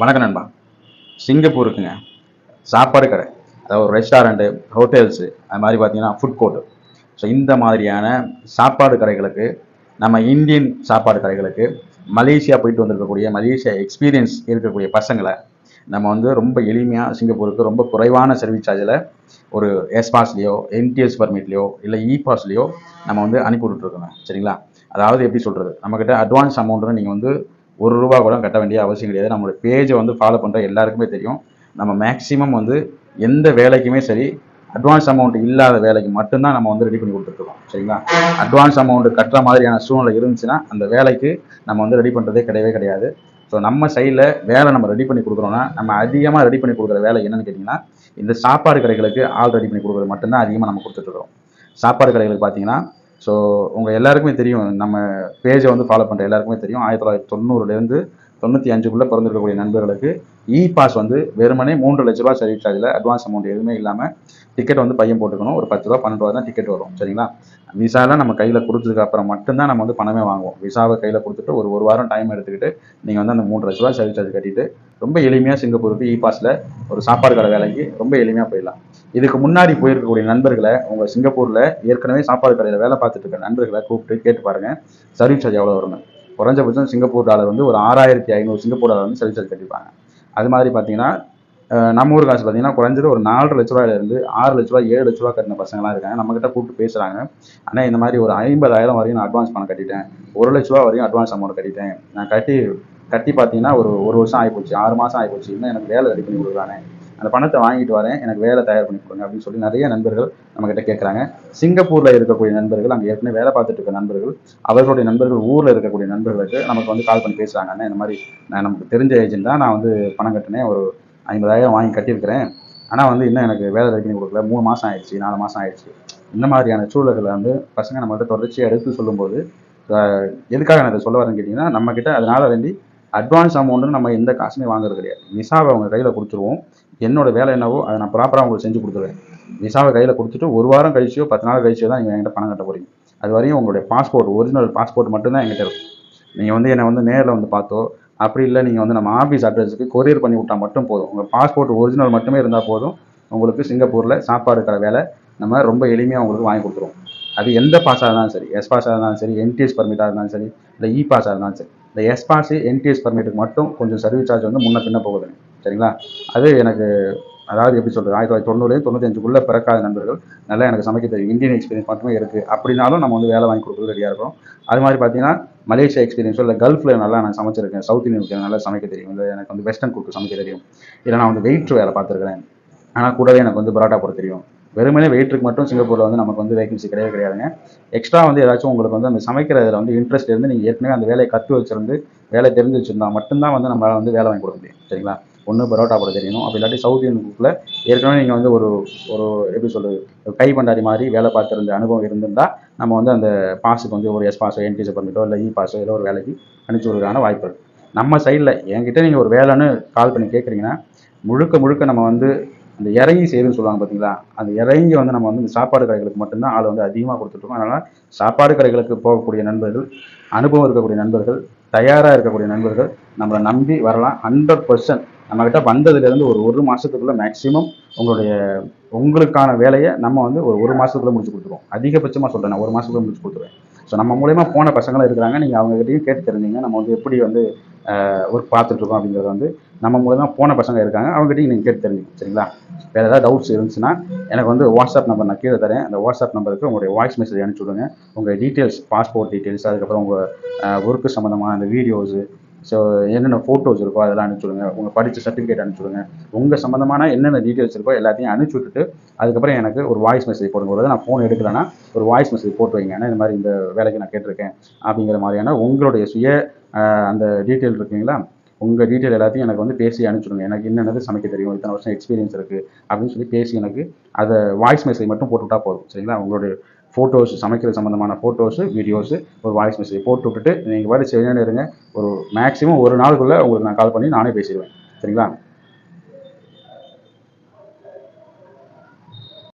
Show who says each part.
Speaker 1: வணக்கம் நண்பா. சிங்கப்பூருக்குங்க. சாப்பாடு கடை. அதாவது ஒரு ரெஸ்டாரண்ட்டு ஹோட்டல்ஸு அது மாதிரி பார்த்தீங்கன்னா ஃபுட் கோர்ட்டு ஸோ இந்த மாதிரியான சாப்பாடு கடைகளுக்கு நம்ம இந்தியன் சாப்பாடு கடைகளுக்கு மலேசியா போயிட்டு வந்திருக்கக்கூடிய மலேசியா எக்ஸ்பீரியன்ஸ் இருக்கக்கூடிய பசங்களை நம்ம வந்து ரொம்ப எளிமையாக சிங்கப்பூருக்கு ரொம்ப குறைவான சர்வீஸ் சார்ஜில் ஒரு எஸ் பாஸ்லேயோ என்டிஎஸ் பர்மிட்லேயோ இல்லை இ பாஸ்லேயோ நம்ம வந்து அனுப்பி விட்டுட்ருக்கோங்க சரிங்களா? அதாவது எப்படி சொல்கிறது நம்மக்கிட்ட அட்வான்ஸ் அமௌண்ட்டுன்னு நீங்கள் வந்து ஒரு ரூபா கூட கட்ட வேண்டிய அவசியம் கிடையாது. நம்மளோட பேஜை வந்து ஃபாலோ பண்ணுற எல்லாருக்குமே தெரியும். நம்ம மேக்ஸிமம் வந்து எந்த வேலைக்குமே சரி அட்வான்ஸ் அமௌண்ட் இல்லாத வேலைக்கு மட்டும்தான் நம்ம வந்து ரெடி பண்ணி கொடுத்துருக்கோம் சரிங்களா? அட்வான்ஸ் அமௌண்ட் கட்டுற மாதிரியான சூழ்நிலை இருந்துச்சுன்னா அந்த வேலைக்கு நம்ம வந்து ரெடி பண்ணுறதே கிடையவே கிடையாது. ஸோ நம்ம சைடில் வேலை நம்ம ரெடி பண்ணி கொடுக்குறோன்னா நம்ம அதிகமாக ரெடி பண்ணி கொடுக்குற வேலை என்னென்னு கேட்டிங்கன்னா இந்த சாப்பாடு கடைகளுக்கு ஆள் ரெடி பண்ணி கொடுக்குறது மட்டும்தான் அதிகமாக நம்ம கொடுத்துட்ருக்கோம் சாப்பாடு கடைகளுக்கு பார்த்தீங்கன்னா ஸோ உங்கள் எல்லாருக்குமே தெரியும் நம்ம பேஜை வந்து ஃபாலோ பண்ணுற எல்லாருக்குமே தெரியும். ஆயிரத்தி தொள்ளாயிரத்தி தொண்ணூறுலேருந்து தொண்ணூற்றி அஞ்சுக்குள்ளே பிறந்திருக்கக்கூடிய நண்பர்களுக்கு இ பாஸ் வந்து வெறுமனே மூன்று லட்ச ரூபா சர்வீஸ் சார்ஜில் அட்வான்ஸ் அமௌண்ட் எதுவுமே இல்லாமல் டிக்கெட் வந்து பையன் போட்டுக்கணும். ஒரு பத்து ரூபா பன்னெண்டு ரூபா தான் டிக்கெட் வரும். சரிங்களா? விசாலாம் நம்ம கையில் கொடுத்ததுக்கு அப்புறம் மட்டும்தான் நம்ம வந்து பணமே வாங்குவோம். விசாவை கையில் கொடுத்துட்டு ஒரு ஒரு வாரம் டைம் எடுத்துக்கிட்டு நீங்கள் வந்து அந்த மூன்று லட்ச ரூபா சர்வீஸ் சார்ஜ் கட்டிட்டு ரொம்ப எளிமையாக சிங்கப்பூருக்கு இ பாஸில் ஒரு சாப்பாடு கடை வேலைக்கு ரொம்ப எளிமையாக போயிடலாம். இதுக்கு முன்னாடி போயிருக்கக்கூடிய நண்பர்களை உங்கள் சிங்கப்பூரில் ஏற்கனவே சாப்பாடு கடையில் வேலை பார்த்துட்டு இருக்க நண்பர்களை கூப்பிட்டு கேட்டு பாருங்கள் சர்வீஸ் சார்ஜ் எவ்வளோ வருங்க குறைஞ்சபட்சம் சிங்கப்பூர் டாலர் வந்து ஒரு ஆறாயிரத்தி ஐநூறு சிங்கப்பூர் டாலர் வந்து சர்வீஸ் சார்ஜ் கட்டிப்பாங்க. அது மாதிரி பார்த்தீங்கன்னா நம்ம ஊர் காசு பார்த்தீங்கன்னா குறைஞ்சது ஒரு நாலரை லட்ச ரூபாயிலேருந்து ஆறு லட்ச ரூபா ஏழு லட்ச ரூபா கட்டின பசங்களாம் இருக்காங்க. நம்மக்கிட்ட கூப்பிட்டு பேசுகிறாங்க ஆனால் இந்த மாதிரி ஒரு ஐம்பதாயிரம் வரையும் நான் அட்வான்ஸ் பணம் கட்டிட்டேன். ஒரு லட்ச ரூபா வரையும் அட்வான்ஸ் அமௌண்ட் கட்டிட்டேன். நான் கட்டி கட்டி பார்த்தீங்கன்னா ஒரு ஒரு வருஷம் ஆகிப்போச்சு ஆறு மாதம் ஆகிப்போச்சு இன்னும் எனக்கு வேலை ரெடி பண்ணி கொடுக்குறானே. அந்த பணத்தை வாங்கிட்டு வரேன் எனக்கு வேலை தயார் பண்ணி கொடுங்க அப்படின்னு சொல்லி நிறைய நண்பர்கள் நம்மக்கிட்ட கேட்குறாங்க சிங்கப்பூரில் இருக்கக்கூடிய நண்பர்கள் அங்கே ஏற்கனவே வேலை பார்த்துட்டு இருக்க நண்பர்கள் அவர்களுடைய நண்பர்கள் ஊரில் இருக்கக்கூடிய நண்பர்களுக்கு நமக்கு வந்து கால் பண்ணி பேசுகிறாங்க அண்ணா இந்த மாதிரி நான் நமக்கு தெரிஞ்ச ஏஜென்ட் தான் நான் வந்து பணம் கட்டினேன் ஒரு ஐம்பதாயிரம் வாங்கி கட்டியிருக்கிறேன். ஆனால் வந்து இன்னும் எனக்கு வேலை ரெடி பண்ணி கொடுக்கல. மூணு மாதம் ஆயிடுச்சு நாலு மாதம் ஆயிடுச்சு. இந்த மாதிரியான சூழல்களை வந்து பசங்க நம்மகிட்ட தொடர்ச்சியாக எடுத்து சொல்லும்போது எதுக்காக நான் இதை சொல்ல வரேன்னு கேட்டிங்கன்னா நம்மக்கிட்ட அதனால வேண்டி அட்வான்ஸ் அமௌண்ட்டுன்னு நம்ம எந்த காசுமே வாங்குறது கிடையாது. விசாவை அவங்க கையில் கொடுத்துருவோம். என்னோட வேலை என்னவோ அதை நான் ப்ராப்பராக உங்களுக்கு செஞ்சு கொடுத்துருவேன். விசாவை கையில் கொடுத்துட்டு ஒரு வாரம் கழிச்சியோ பத்து நாள் கழிச்சியோ தான் நீங்கள் என்கிட்ட பணம் கட்ட போகிறீங்க அது வரையும் உங்களுடைய பாஸ்போர்ட் ஒரிஜினல் பாஸ்போர்ட் மட்டும்தான் என்கிட்ட இருக்கும். நீங்கள் வந்து என்னை வந்து நேரில் வந்து பார்த்தோ அப்படி இல்லை நீங்கள் வந்து நம்ம ஆஃபீஸ் அட்ரஸுக்கு கொரியர் பண்ணி விட்டால் மட்டும் போதும். உங்கள் பாஸ்போர்ட் ஒரிஜினல் மட்டுமே இருந்தால் போதும். உங்களுக்கு சிங்கப்பூரில் சாப்பாடு இருக்கிற வேலை நம்ம ரொம்ப எளிமையாக உங்களுக்கு வாங்கி கொடுத்துருவோம். அது எந்த பாஸாக இருந்தாலும் சரி எஸ் பாஸாக இருந்தாலும் சரி என்டிஎஸ் பர்மிட்டாக இருந்தாலும் சரி இல்லை e இ பாஸாக இருந்தாலும் சரி. இந்த எஸ் என்டிஎஸ் பர்மிட்டுக்கு மட்டும் கொஞ்சம் சர்வீஸ் சார்ஜ் வந்து முன்ன பின்ன போகுது. சரிங்களா? அது எனக்கு அதாவது எப்படி சொல்கிறது ஆயிரத்தி தொள்ளாயிரத்தி தொண்ணூறுலேருந்து தொண்ணூத்தஞ்சுக்குள்ளே பிறக்காத நண்பர்கள் நல்லா எனக்கு சமைக்க தெரியும். இந்தியன் எக்ஸ்பீரியன்ஸ் மட்டுமே இருக்குது அப்படின்னாலும் நம்ம வந்து வேலை வாங்கி கொடுக்குறது ரெடியாக இருக்கும். அது மாதிரி பார்த்தீங்கன்னா மலேசியா எக்ஸ்பீரியன்ஸோ இல்லை கல்ஃபில் நல்லா நான் சமைச்சிருக்கேன். சவுத் இந்தியன் நல்லா சமைக்க தெரியும். இல்லை எனக்கு வந்து வெஸ்டர்ன் குக்கு சமைக்க தெரியும். இல்லை நான் வந்து வெயிட்ரு வேலை பார்த்துருக்கிறேன். ஆனால் கூடவே எனக்கு வந்து பரோட்டா போட தெரியும். வெறுமனே வெயிட்ருக்கு மட்டும் சிங்கப்பூரில் வந்து நமக்கு வந்து வேகன்சி கிடையவே கிடையாதுங்க. எக்ஸ்ட்ரா வந்து ஏதாச்சும் உங்களுக்கு வந்து அந்த சமைக்கிறதுல வந்து இன்ட்ரெஸ்ட் இருந்து நீங்கள் ஏற்கனவே அந்த வேலையை கற்று வச்சிருந்து வேலை தெரிஞ்சு வச்சுருந்தா மட்டும்தான் வந்து நம்மளால் வந்து வேலை வாங்கி கொடுக்க முடியும். சரிங்களா? ஒன்று பரோட்டா போட தெரியணும். அப்படி இல்லாட்டி சவுத் இந்தியன் குக்கில் ஏற்கனவே நீங்கள் வந்து ஒரு ஒரு எப்படி சொல்கிறது கை பண்டாரி மாதிரி வேலை பார்த்துருந்த அனுபவம் இருந்திருந்தால் நம்ம வந்து அந்த பாஸுக்கு வந்து ஒரு எஸ் பாஸோ என்டிசி பண்ணிட்டோ இல்லை இ பாஸோ ஏதோ ஒரு வேலைக்கு அனுப்பிச்சி விடுறதுக்கான வாய்ப்பு இருக்குது நம்ம சைடில் என்கிட்ட நீங்கள் ஒரு வேலைன்னு கால் பண்ணி கேட்குறீங்கன்னா முழுக்க முழுக்க நம்ம வந்து அந்த இறங்கி செய்யுதுன்னு சொல்லுவாங்க பார்த்தீங்களா அந்த இறங்கி வந்து நம்ம வந்து இந்த சாப்பாடு கடைகளுக்கு மட்டும்தான் ஆள் வந்து அதிகமாக கொடுத்துட்ருக்கோம் அதனால் சாப்பாடு கடைகளுக்கு போகக்கூடிய நண்பர்கள் அனுபவம் இருக்கக்கூடிய நண்பர்கள் தயாராக இருக்கக்கூடிய நண்பர்கள் நம்மளை நம்பி வரலாம். ஹண்ட்ரட் பர்சன்ட் நம்மக்கிட்ட வந்ததுலேருந்து ஒரு ஒரு மாதத்துக்குள்ளே மேக்ஸிமம் உங்களுடைய உங்களுக்கான வேலையை நம்ம வந்து ஒரு ஒரு மாதத்துக்குள்ளே முடிச்சு கொடுத்துருவோம். அதிகபட்சமாக சொல்கிறேன் நான் ஒரு மாதத்துக்குள்ளே முடிச்சு கொடுத்துருவேன். ஸோ நம்ம மூலயமா போன பசங்களும் இருக்கிறாங்க. நீங்கள் அவங்ககிட்டையும் கேட்டு தெரிஞ்சுங்க. நம்ம வந்து எப்படி வந்து ஒர்க் பார்த்துட்ருக்கோம் அப்படிங்கிறது வந்து நம்ம மூலமாக போன பசங்க இருக்காங்க. அவங்ககிட்டயும் நீங்கள் கேட்டு தெரிஞ்சுக்கணும் சரிங்களா? வேறு ஏதாவது டவுட்ஸ் இருந்துச்சுன்னா எனக்கு வந்து வாட்ஸ்அப் நம்பர் நான் கீழே தரேன். அந்த வாட்ஸ்அப் நம்பருக்கு உங்களுடைய வாய்ஸ் மெசேஜ் அனுப்பிச்சி விடுங்க. உங்கள் டீட்டெயில்ஸ் பாஸ்போர்ட் டீட்டெயில்ஸ் அதுக்கப்புறம் உங்கள் ஒர்க்கு சம்மந்தமான அந்த வீடியோஸு ஸோ என்னென்ன ஃபோட்டோஸ் இருக்கோ அதெல்லாம் அனுப்பிச்சி விடுங்க. உங்கள் படித்த சர்டிஃபிகேட் அனுப்பிச்சுடுங்க உங்கள் சம்மந்தமான என்னென்ன டீட்டெயில்ஸ் இருக்கோ எல்லாத்தையும் அனுப்பிச்சி விட்டுட்டு அதுக்கப்புறம் எனக்கு ஒரு வாய்ஸ் மெசேஜ் போடுங்க ஒரு நான் ஃபோன் எடுக்கலைன்னா ஒரு வாய்ஸ் மெசேஜ் போட்டு வைங்க. இந்த மாதிரி இந்த வேலைக்கு நான் கேட்டிருக்கேன் அப்படிங்கிற மாதிரியான உங்களுடைய சுய அந்த டீட்டெயில் இருக்குங்களா? உங்கள் டீட்டெயில் எல்லாத்தையும் எனக்கு வந்து பேசி அனுப்பிச்சுடுங்க எனக்கு என்னென்னது சமைக்க தெரியும்? இத்தனை வருஷம் எக்ஸ்பீரியன்ஸ் இருக்குது அப்படின்னு சொல்லி பேசி எனக்கு அதை வாய்ஸ் மெசேஜ் மட்டும் போட்டுவிட்டா போதும். சரிங்களா? உங்களுடைய ஃபோட்டோஸ் சமைக்கிற சம்மந்தமான ஃபோட்டோஸு வீடியோஸு ஒரு வாய்ஸ் மெசேஜ் போட்டு விட்டுட்டு நீங்கள் பாட்டு செய்யணும் இருங்க ஒரு மேக்ஸிமம் ஒரு நாளுக்குள்ளே உங்களுக்கு நான் கால் பண்ணி நானே பேசிடுவேன். சரிங்களா?